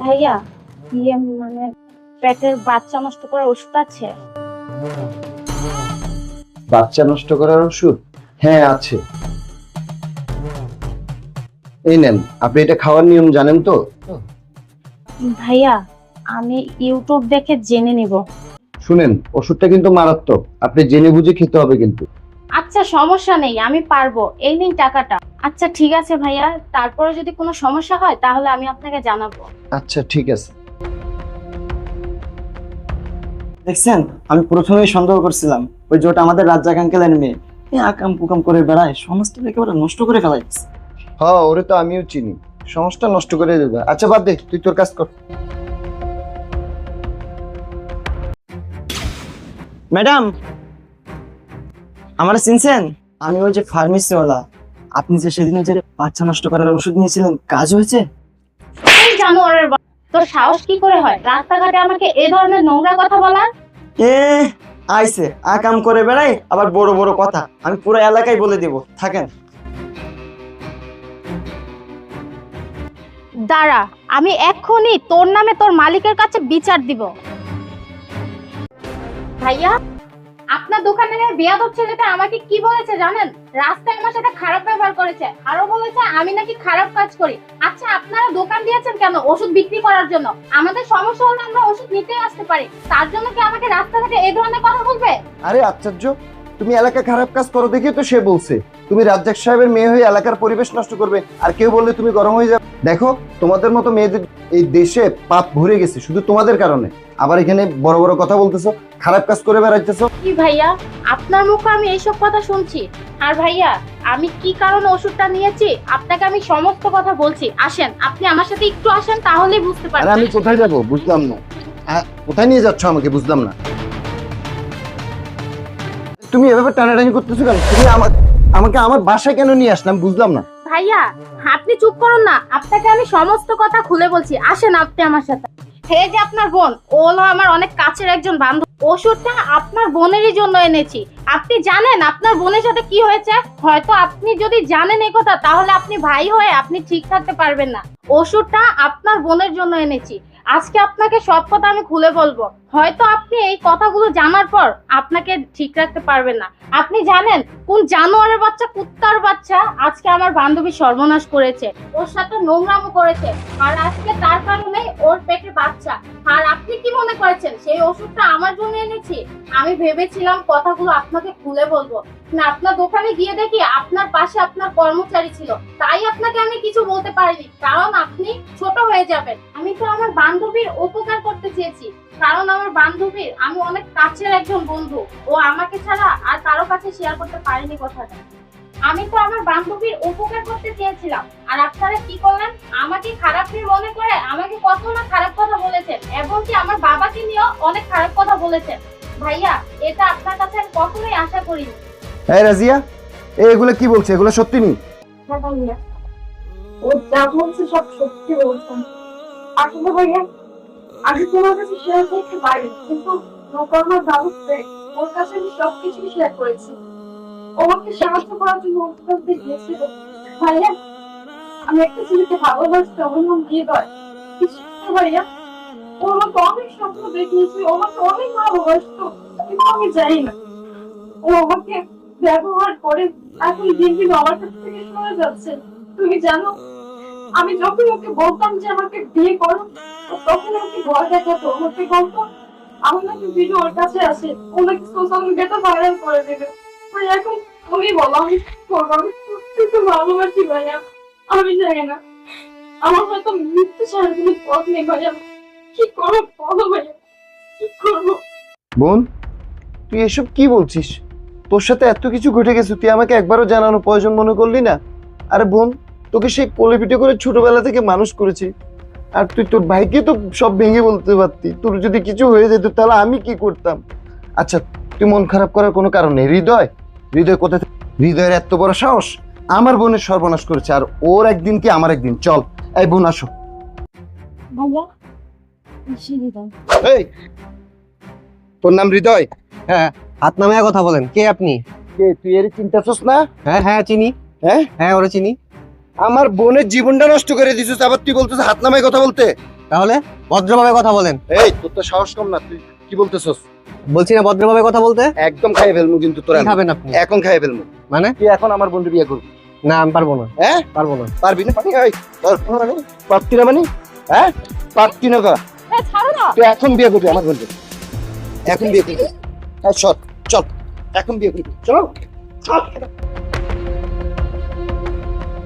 ভাইয়া ইয়ে মানে পেটের বাচ্চা নষ্ট করার ওষুধ আছে? বাচ্চা নষ্ট করার ওষুধ? হ্যাঁ আছে। এই নেন আপনি এটা খাওয়ার নিয়ম জানেন তো? ভাইয়া আমি ইউটিউব দেখে জেনে নিব। শুনেন ওষুধটা কিন্তু মারাত্মক। আপনি জেনে বুঝে খেতে হবে কিন্তু। আচ্ছা সমস্যা নেই আমি পারব। এই নিন টাকাটা। আচ্ছা ঠিক আছে ভাইয়া। তারপরে যদি কোনো সমস্যা হয় তাহলে আমি আপনাকে জানাব। আচ্ছা ঠিক আছে। দেখছেন আমি প্রথমেই সন্দেহ করছিলাম ওই ওটা আমাদের রাজ্জাক আঙ্কেলের মেয়ে। এই আকাম পুকাম করে বেড়ায় সমস্ত একেবারে নষ্ট করে ফেলাইছে হ্যাঁ ওরে তো আমিও চিনি। সমস্যা নষ্ট করে দেবে। আচ্ছা বাদ দে তুই তোর কাজ কর। ম্যাডাম আমার চিনছেন? আমি ওই যে ফার্মেসিওয়ালা আপনি যে সেদিন যে বাচ্চা নষ্ট করার ওষুধ নিয়েছিলেন কাজ হয়েছে? এই জানোয়ারের বা- তোর সাহস কি করে হয়? রাস্তাঘাটে আমাকে এ ধরনের নোংরা কথা বলার? এ আইছে আকাম করে বেড়াই আবার বড় বড় কথা। আমি পুরো এলাকায় বলে দিব থাকেন। দাঁড়া আমি এক্ষুনি তোর নামে তোর মালিকের কাছে বিচার দিব। ভাইয়া আপনার দোকানের বেয়াদব ছেলেটা আমাকে কি বলেছে জানেন? রাস্তায় আমার সাথে খারাপ ব্যবহার করেছে। আরও বলেছে, আমি নাকি খারাপ কাজ করি। আচ্ছা আপনারা দোকান দিয়েছেন কেন ওষুধ বিক্রি করার জন্য? আমাদের সমস্যা হলে আমরা ওষুধ নিতে আসতে পারি। তার জন্য কি আমাকে রাস্তাঘাটে এই ধরনের কথা বলবে? আরে আশ্চর্য! তুমি এলাকা খারাপ কাজ করো দেখে তো সে বলছে। তুমি রাজ্জাক সাহেবের মেয়ে হয়ে এলাকার পরিবেশ নষ্ট করবে আর কেউ বললে তুমি গরম হয়ে যাবে। দেখো তোমাদের মতো মেয়েদের এই দেশে পাপ ভরে গেছে শুধু তোমাদের কারণে। আবার এখানে বড় বড় কথা বলতেছো খারাপ কাজ করে বেড়াইতেছো। কি ভাইয়া? আপনার মুখে আমি এইসব কথা শুনছি। আর ভাইয়া আমি কি কারণে ওষুধটা নিয়েছি? আপনাকে আমি সমস্ত কথা বলছি। আসেন আপনি আমার সাথে একটু আসেন তাহলেই বুঝতে পারবেন। আমি কোথায় যাব? বুঝলাম না। কোথায় নিয়ে যাচ্ছ আমাকে? বুঝলাম না। তুমি এভাবে টানাটানি করতেছো কেন? তুমি আমার আমাকে আমার বাসায় কেন নিয়ে আসলাম বুঝলাম না। ভাইয়া, আপনি চুপ করুন না। আপনাকে আমি সমস্ত কথা খুলে বলছি। আসেন আপনি আমার সাথে। হে যে আপনার বোন আমার অনেক কাছের একজন বান্ধব। ওষুধটা আপনার বোনেরই জন্য এনেছি। আপনি জানেন আপনার বোনের সাথে কি হয়েছে? হয়তো আপনি যদি জানেন এই কথা, তাহলে আপনি ভাই হয়ে আপনি ঠিক থাকতে পারবেন না। ওষুধটা আপনার বোনের জন্য এনেছি। আজকে আপনাকে সব কথা আমি খুলে বলব। হয়তো আপনি এই কথাগুলো জানার পর আপনাকে ঠিক রাখতে পারবেন না। আপনি জানেন কোন জানোয়ারের বাচ্চা, কুত্তার বাচ্চা আজকে আমার বান্ধবী সর্বনাশ করেছে, ওর সাথে নোংরামো করেছে, আর আজকে তার কারণে ওর পেটে বাচ্চা। আর আপনি কি মনে করেছেন, সেই ওষুধটা আমার জন্য এনেছি? আমি ভেবেছিলাম কথাগুলো আপনাকে খুলে বলব। না, আপনার দোকানে গিয়ে দেখি আপনার পাশে আপনার কর্মচারী ছিল। তাই আপনাকে আমি কিছু বলতে পারিনি, কারণ আপনি ছোট হয়ে যাবেন। আমি তো আমার বান্ধবীর উপকার করতে চেয়েছি, কারণ আমার বান্ধবীর আমি অনেক কাছের একজন বন্ধু। ও আমাকে ছাড়া আর কারও কাছে শেয়ার করতে পারিনি কথাটা। আমি তো আমার বান্ধবীর উপকার করতে চেয়েছিলাম। আর আপনারা কি করলেন? আমাকে খারাপ নিয়ে মনে করে আমাকে কত না খারাপ কথা বলেছেন এমনকি আমার বাবাকে নিয়েও অনেক খারাপ কথা বলেছেন। ভাইয়া এটা আপনার কাছে আমি কখনোই আশা করিনি। এই রাজিয়া এই এগুলো কি বলছে? এগুলো সত্যি নি? হ্যাঁ ভাইয়া। ও যা বলছে সব সত্যি বলছেন আসলে ভাইয়া আমি তোমার কাছে শেয়ার করতে পারি, কিন্তু নকর্মার ব্যবস্থায় ওর কাছে আমি সবকিছু শেয়ার করেছি। সাহায্য করার জন্য গিয়েছিল। ভাইয়া, আমি একটা ছেলেকে ভালোবাসতে হৃদয় কিছু ভাইয়া, ও আমাকে অনেক স্বপ্ন দেখিয়েছে, ও আমাকে অনেক ভালোবাসতো, কিন্তু আমি জানি না। ও আমাকে ব্যবহার করে এখন দিন দিন আমার কাছ থেকে সরে যাচ্ছে। তুমি জানো আমি যখন ওকে বলতাম যে আমাকে বিয়ে করো, তখন আমাকে ভয় দেখাতো, আমাকে বলতো, আমার নাকি ভিডিও ওর কাছে আসে ও নাকি সোশ্যাল মিডিয়াতে ভাইরাল করে দেবে। ভাই এখন তুমি বলো আমি করব আমি সত্যি ভালোবাসি ভাইয়া। আমি জানি না। আমার হয়তো মৃত্যু ছাড়া কোনো পথ নেই ভাইয়া। কি করব বলো ভাইয়া? কি করব? বোন, তুই এসব কি বলছিস? তোর সাথে এত কিছু ঘটে গেছে, তুই আমাকে একবারও জানানো প্রয়োজন মনে করলি না? আরে বোন তোকে সেই কোলে পিঠে করে ছোটবেলা থেকে মানুষ করেছি। আর তুই তোর ভাইকে তো সব ভেঙে বলতে পারতি। তোর যদি কিছু হয়ে যেত তাহলে আমি কি করতাম? আচ্ছা তুই মন খারাপ করার কোনো কারণ নেই। হৃদয়? হৃদয় কোথায় থেকে- হৃদয়ের এত বড় সাহস? আমার বোনের সর্বনাশ করেছে। আর ওর একদিন কি আমার একদিন? চল এই বোন আসো। এই তোর নাম হৃদয়? হ্যাঁ। হাত নামে কথা বলেন। কে আপনি? কে তুই এর চিন্তাছস না? হ্যাঁ হ্যাঁ চিনি। হ্যাঁ? হ্যাঁ ওরা চিনি। আমার বোনের জীবনটা নষ্ট করে দিছিস আবার তুই বলছিস হাত নামায় কথা বলতে? তাহলে ভদ্রভাবে কথা বলেন। এই তোর তো সাহস কম না তুই কি বলতেছস? বলছি না ভদ্রভাবে কথা বলতে? একদম খাইয়ে ফেলব কিন্তু তোরা খাবেন আপনি? এখন খাইয়ে ফেলমু। মানে? তুই এখন আমার বন্ধু বিয়ে করবি। না আমি পারব না। হ্যাঁ? পারব না। পারবি না এই, না মানে? পারতি না মানে? হ্যাঁ? পারতি না কা? এ, ছাড়ো না। তুই এখন বিয়ে করবি আমার বন্ধু। এখন বিয়ে করবি। হ্যাঁ চল চল। এখন বিয়ে করবি। চল। চল।